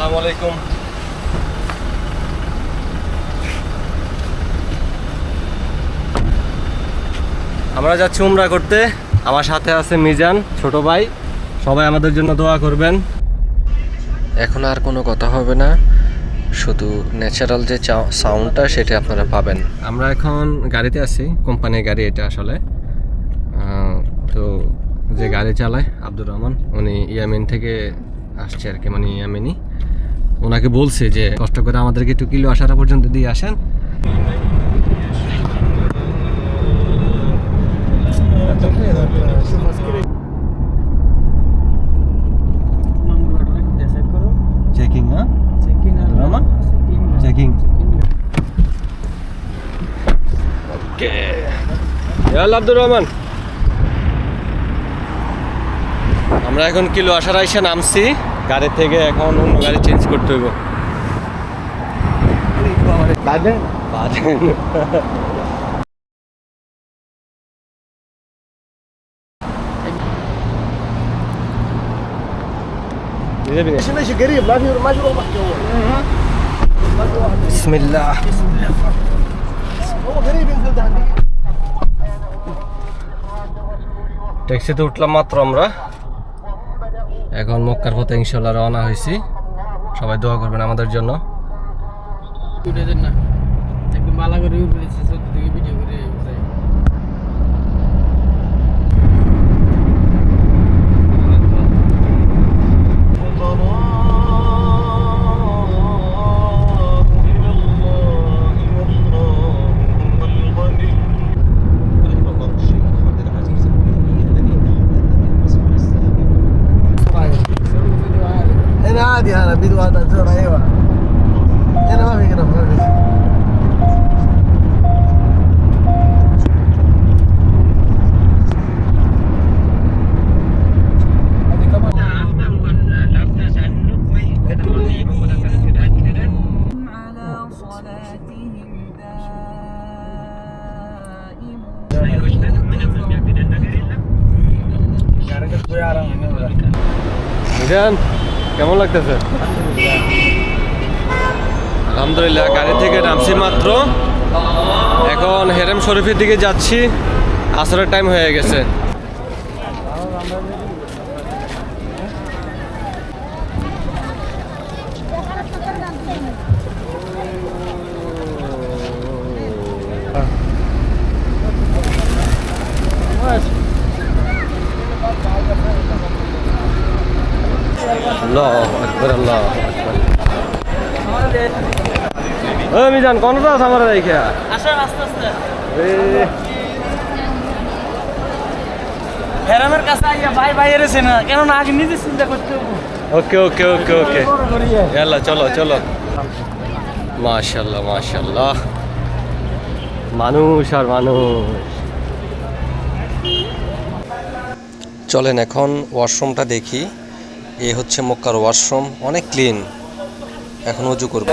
আসসালামু আলাইকুম। আমরা যাচ্ছি উমরা করতে। আমার সাথে আছে মিজান ছোট ভাই। সবাই আমাদের জন্য দোয়া করবেন। এখন আর কোনো কথা হবে না। শুধু ন্যাচারাল যে সাউন্ডটা সেটা আপনারা পাবেন। আমরা এখন গাড়িতে আছি কোম্পানির গাড়ি এটা আসলে। তো যে গাড়ি চালায় আব্দুর রহমান উনি ইয়ামিন থেকে আসছে আর কি মানে ইয়ামিনি। ওনাকে বলছে যে, কষ্ট করে আমাদেরকে একটু কিলো আসারা পর্যন্ত দিয়ে আসেন। আব্দুর রহমান আমরা এখন কিলো আসার আইসা নামছি। গাড়ি থেকে এখন অন্য গাড়ি চেঞ্জ করতে হইব বাজেন বাজেন ماشي قريب ما في ما في محكي هو বিসমিল্লাহ هو قريب ينزل ده عندي ট্যাক্সিতে উঠলাম মাত্র আমরা এখন মক্কার পথে ইনশাল্লাহ রওনা হয়েছি। সবাই দোয়া করবেন আমাদের জন্য। না। একদম মালা করে ভিডিও করে بدوان دكتور أيوه هنا ما في قرف ما في Again. কেমন লাগতেছে? আলহামদুলিল্লাহ, গাড়ি থেকে নামছি মাত্র। এখন হেরেম শরীফের দিকে যাচ্ছি। আসরের টাইম হয়ে গেছে আল্লাহ আকবার আল্লাহ আকবার কোন রাস আমার আসেন আস্তে আস্তে। হেরামের কাছে আইয়া ভাই ভাই এরেছে না কেন না আগে নিজে চিন্তা করতে হবে ওকে ওকে ওকে ওকে। ইয়াল্লা চলো চলো। মাশাল্লাহ মাশাল্লাহ। মানুষ আর মানুষ। চলেন এখন ওয়াশরুমটা দেখি। এ হচ্ছে মক্কার ওয়াশরুম অনেক ক্লিন। এখন উজু করব।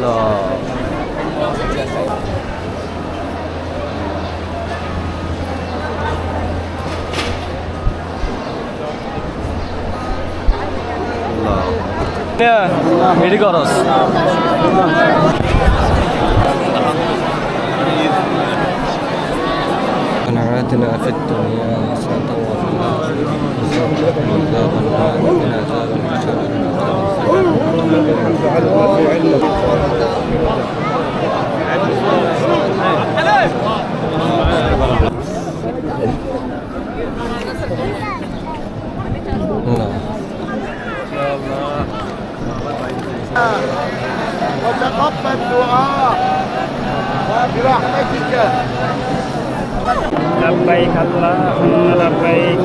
আল্লাহ এডি করস آتنا في الدنيا حسنة وفي وتقبل دعاء برحمتك. labbaik Allahumma labbaik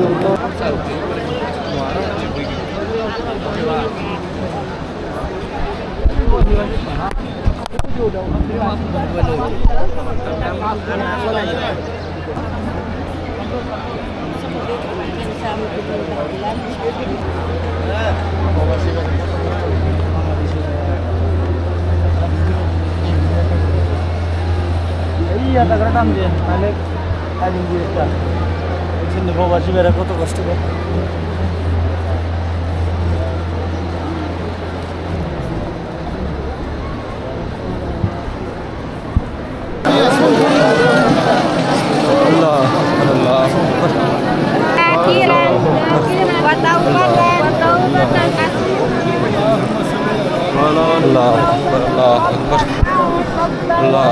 Iya, tak kerekam dia, balik. দিয়ে একটা এখানে প্রবাসী বেড়া কত কষ্ট করে। আল্লাহ আল্লাহ akhiran wa taubatan wa taubatan আল্লাহ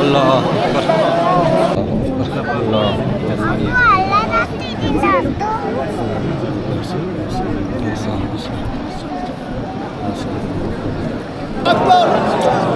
আকবার আল্লাহ আকবার আল্লাহ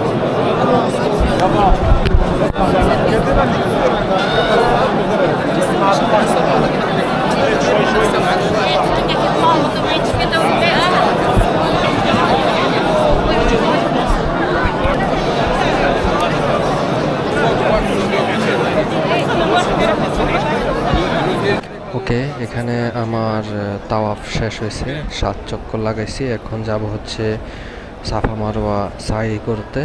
এখানে আমার তাওয়াফ শেষ হয়েছে। সাত চক্কর লাগাইছি। এখন যাব হচ্ছে সাফা মারোয়া সাই করতে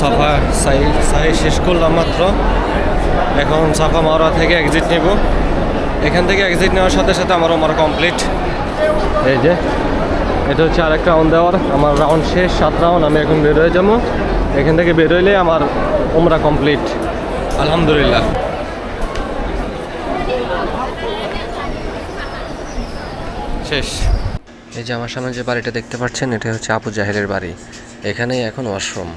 সাফা সাই সাই শেষ করলাম মাত্র। এখন সাফা মাওরা থেকে এক্সিট নেব। এখান থেকে এক্সিট নেওয়ার সাথে সাথে আমার আমার কমপ্লিট এই যে, এটা হচ্ছে আরেকটা রাউন্ড দেওয়ার। আমার রাউন্ড শেষ, সাত রাউন্ড আমি এখন বেরোয় যাব। এখান থেকে বেরোইলে আমার ওমরা কমপ্লিট আলহামদুলিল্লাহ। শেষ। এই যে আমার সামনে যে বাড়িটা দেখতে পাচ্ছেন, এটা হচ্ছে আবু জাহেলের বাড়ি। এখানেই এখন ওয়াশরুম।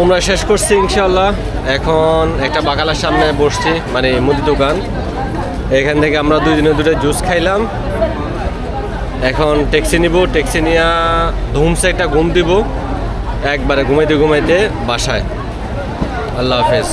উমরা শেষ করছি ইনশাল্লাহ এখন একটা বাগালার সামনে বসছি মানে মুদি দোকান। এখান থেকে আমরা দুই দিনে দুটো জুস খাইলাম। এখন ট্যাক্সি নিব, ট্যাক্সি নিয়ে ধুমসে একটা ঘুম দিব। একবারে ঘুমাইতে ঘুমাইতে বাসায়। আল্লাহ হাফেজ।